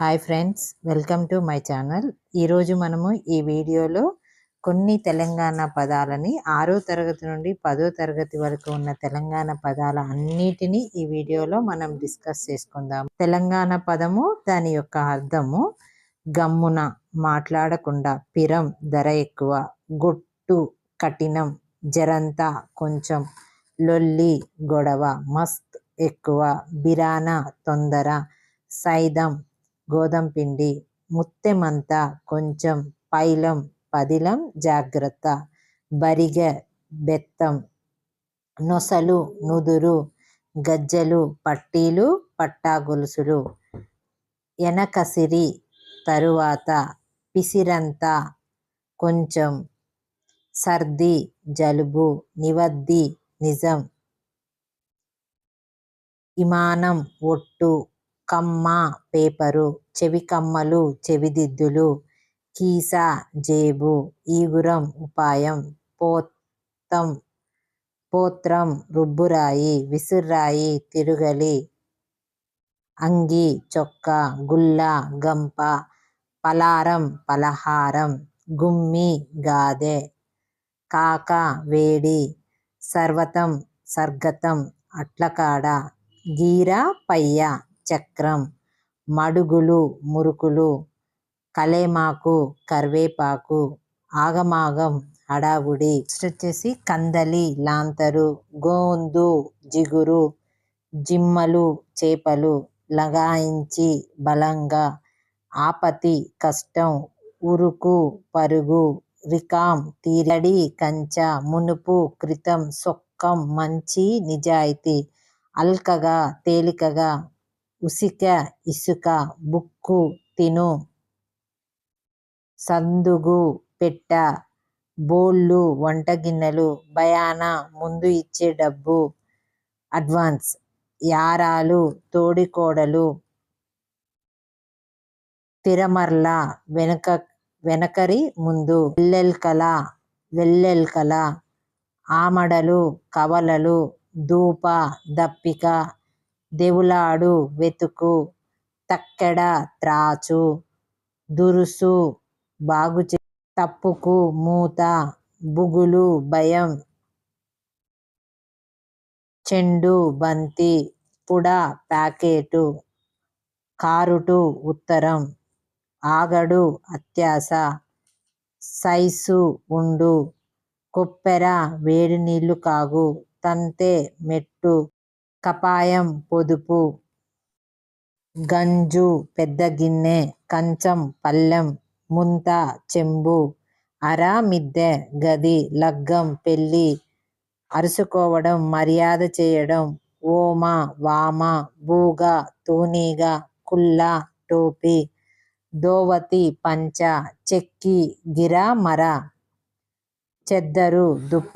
Hi friends welcome to my channel. ఈరోజు మనము ఈ వీడియోలో కొన్ని తెలంగాణ పదాలని ఆరో తరగతి నుండి పదో తరగతి వరకు ఉన్న తెలంగాణ పదాల అన్నిటినీ ఈ వీడియోలో మనం డిస్కస్ చేసుకుందాం. తెలంగాణ పదము దాని యొక్క అర్థము గమ్మున మాట్లాడకుండా పిరం ధర ఎక్కువ గొట్టు కఠినం జరంతా కొంచెం లొల్లి గొడవ మస్త్ ఎక్కువ బిరాన తొందర సైదం గోధుమ పిండి ముత్తెమంతా కొంచెం పైలం పదిలం జాగ్రత్త. బరిగ బెత్తం నొసలు నుదురు గజ్జలు పట్టీలు పట్టా గొలుసులు. ఎనకసిరి తరువాత పిసిరంతా కొంచెం సర్ది జలుబు నివద్ది నిజం. ఇమానం ఒట్టు కమ్మ పేపరు చెవి కమ్మలు చెవిదిద్దులు కీసా జేబు ఈగురం ఉపాయం పోత్తం పోత్రం రుబ్బురాయి విసుర్రాయి తిరుగలి అంగి చొక్కా గుల్ల గంప పలారం పలహారం గుమ్మి గాదె కాక వేడి సర్వతం సర్గతం అట్లకాడ గీర పయ్య. చక్రం మడుగులు మురుకులు కలేమాకు కరివేపాకు ఆగమాగం హడావుడి. నెక్స్ట్ వచ్చేసి కందలి లాంతరు గోందు జిగురు జిమ్మలు చేపలు లగాయించి బలంగా ఆపతి కష్టం ఉరుకు పరుగు రికాం తీరడి కంచ మునుపు క్రితం సొక్కం మంచి నిజాయితీ అల్కగా తేలికగా ఉసిక ఇసుక బుక్కు తిను సందుగు పెట్ట బోళ్ళు వంటగిన్నెలు భయాన ముందు ఇచ్చే డబ్బు అడ్వాన్స్ యారాలు తోడికోడలు తిరమర్ల వెనక వెనకరి ముందు వెల్లెల్కల వెల్లెల్కల ఆమడలు కవలలు దూప దప్పిక దేవులాడు వెతుకు తక్కెడ త్రాచు దురుసు బాగుచే తప్పుకు మూత బుగులు భయం చెండు బంతి పుడ ప్యాకెటు కారుటు ఉత్తరం ఆగడు అత్యాస సైసు ఉండు కొప్పెర వేడి నీళ్ళు కాగు తంతె మెట్టు కపాయం పొదుపు గంజు పెద్ద గిన్నె కంచం పళ్ళెం ముంత చెంబు అర మిద్దె గది లగ్గం పెళ్ళి అరుసుకోవడం మర్యాద చేయడం ఓమ వామ బూగ తూనీగ కుల్ల టోపీ దోవతి పంచ చెక్కి గిర మర చెద్దరు దుప్ప